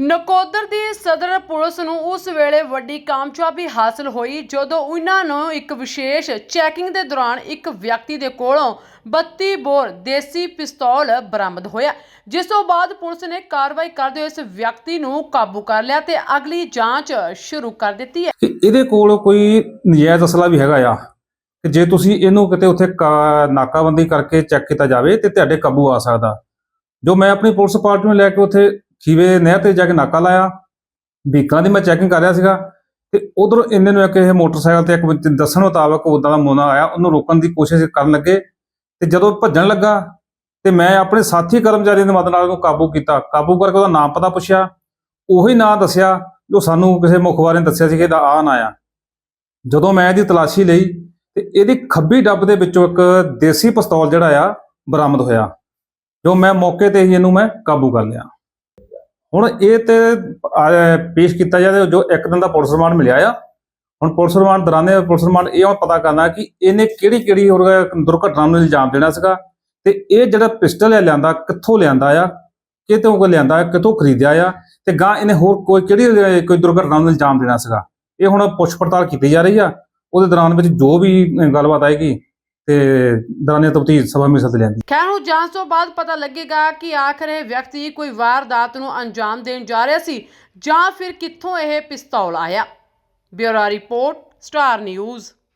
ਨਕੋਦਰ ਦੀ ਸਦਰ ਪੁਲਿਸ ਨੂੰ ਉਸ ਵੇਲੇ ਵੱਡੀ ਕਾਮਯਾਬੀ ਹਾਸਲ ਹੋਈ ਜਦੋਂ ਉਹਨਾਂ ਨੂੰ ਇੱਕ ਵਿਸ਼ੇਸ਼ ਚੈਕਿੰਗ ਦੇ ਦੌਰਾਨ ਇੱਕ ਵਿਅਕਤੀ ਦੇ ਕੋਲੋਂ 32 ਬੋਰ ਦੇਸੀ ਪਿਸਤੌਲ ਬਰਾਮਦ ਹੋਇਆ, ਜਿਸ ਤੋਂ ਬਾਅਦ ਪੁਲਿਸ ਨੇ ਕਾਰਵਾਈ ਕਰਦੇ ਹੋਏ ਇਸ ਵਿਅਕਤੀ ਨੂੰ ਕਾਬੂ ਕਰ ਲਿਆ ਤੇ ਅਗਲੀ ਜਾਂਚ ਸ਼ੁਰੂ ਕਰ ਦਿੱਤੀ ਹੈ। ਕਿ ਇਹਦੇ ਕੋਲ ਕੋਈ ਨਜਾਇਜ਼ ਅਸਲਾ ਵੀ ਹੈਗਾ ਆ? ਕਿ ਜੇ ਤੁਸੀਂ ਇਹਨੂੰ ਕਿਤੇ ਉੱਥੇ ਕਾ- ਨਾਕਾਬੰਦੀ ਕਰਕੇ ਚੈੱਕ ਕੀਤਾ ਜਾਵੇ ਤੇ ਤੁਹਾਡੇ ਕਾਬੂ ਆ ਸਕਦਾ। ਜੋ ਮੈਂ ਆਪਣੀ ਪੁਲਿਸ ਪਾਰਟੀ ਨੂੰ ਲੈ ਕੇ ਉੱਥੇ ਖੀਵੇ ਨਹਿਰ ਤੇ ਜਾ ਕੇ ਨਾਕਾ ਲਾਇਆ। ਵਹੀਕਲਾਂ ਦੀ ਮੈਂ ਚੈਕਿੰਗ ਕਰ ਰਿਹਾ ਸੀਗਾ ਤੇ ਉਧਰ ਇੰਨੇ ਨੂੰ ਇੱਕ ਇਹ ਮੋਟਰਸਾਈਕਲ ਤੇ ਇੱਕ ਵਿੱਚ ਦੱਸਣ ਮੁਤਾਬਕ ਉਦਾਂ ਦਾ ਮੋਨਾ ਆਇਆ। ਉਹਨੂੰ ਰੋਕਣ ਦੀ ਕੋਸ਼ਿਸ਼ ਕਰਨ ਲੱਗੇ ਤੇ ਜਦੋਂ ਭੱਜਣ ਲੱਗਾ ਤੇ ਮੈਂ ਆਪਣੇ ਸਾਥੀ ਕਰਮਚਾਰੀਆਂ ਦੀ ਮਦਦ ਨਾਲ ਉਹਨੂੰ ਕਾਬੂ ਕੀਤਾ। ਕਾਬੂ ਕਰਕੇ ਉਹਦਾ ਨਾਮ ਪਤਾ ਪੁੱਛਿਆ। ਉਹੀ ਨਾਂ ਦੱਸਿਆ ਜੋ ਸਾਨੂੰ ਕਿਸੇ ਮੁਖਬਾਰ ਨੇ ਦੱਸਿਆ ਸੀ ਕਿ ਇਹਦਾ ਆ ਨਾਂ ਆ। ਜਦੋਂ ਮੈਂ ਇਹਦੀ ਤਲਾਸ਼ੀ ਲਈ ਤੇ ਇਹਦੀ ਖੱਬੀ ਡੱਬ ਦੇ ਵਿੱਚੋਂ ਇੱਕ ਦੇਸੀ ਪਿਸਤੌਲ ਜਿਹੜਾ ਆ ਬਰਾਮਦ ਹੋਇਆ। ਜੋ ਮੈਂ ਮੌਕੇ ਤੇ ਹੀ ਇਹਨੂੰ ਮੈਂ ਕਾਬੂ ਕਰ ਲਿਆ। ਹੁਣ ਇਹ ਤੇ ਪੇਸ਼ ਕੀਤਾ ਜਾਵੇ ਜੋ ਇੱਕ ਦਿਨ ਦਾ ਪੁਲਿਸ ਰਿਮਾਂਡ ਮਿਲਿਆ ਆ। ਹੁਣ ਪੁਲਿਸ ਰਿਮਾਂਡ ਦੌਰਾਨੇ ਪੁਲਿਸ ਰਿਮਾਂਡ ਇਹ ਹੁਣ ਪਤਾ ਕਰਨਾ ਕਿ ਇਹਨੇ ਕਿਹੜੀ ਕਿਹੜੀ ਹੋਰ ਦੁਰਘਟਨਾ ਨੂੰ ਇਲਜ਼ਾਮ ਦੇਣਾ ਸੀਗਾ ਤੇ ਇਹ ਜਿਹੜਾ ਪਿਸਟਲ ਹੈ ਲਿਆਂਦਾ ਕਿੱਥੋਂ ਲਿਆਂਦਾ ਆ ਕਿਤੋਂ ਕੋ ਲਿਆਂਦਾ ਆ, ਕਿੱਥੋਂ ਖਰੀਦਿਆ ਆ ਤੇ ਗਾਂ ਇਹਨੇ ਹੋਰ ਕੋਈ ਕਿਹੜੀ ਕੋਈ ਦੁਰਘਟਨਾ ਨੂੰ ਇਲਜ਼ਾਮ ਦੇਣਾ ਸੀਗਾ। ਇਹ ਹੁਣ ਪੁੱਛ ਪੜਤਾਲ ਕੀਤੀ ਜਾ ਰਹੀ ਆ। ਉਹਦੇ ਦੌਰਾਨ ਵਿੱਚ ਜੋ ਵੀ ਗੱਲਬਾਤ ਆਏਗੀ ਤੇ ਦੌਰਾਨੇ ਤਫਤੀਸ਼ ਸਭਾ ਵਿੱਚ ਸੱਦ ਖੈਰ ਨੂੰ ਜਾਂਚ ਤੋਂ ਬਾਅਦ ਪਤਾ ਲੱਗੇਗਾ ਕਿ ਆਖਰ ਇਹ ਵਿਅਕਤੀ ਕੋਈ ਵਾਰਦਾਤ ਨੂੰ ਅੰਜਾਮ ਦੇਣ ਜਾ ਰਿਹਾ ਸੀ ਜਾਂ ਫਿਰ ਕਿੱਥੋਂ ਇਹ ਪਿਸਤੌਲ ਆਇਆ। Bureau report, Star News.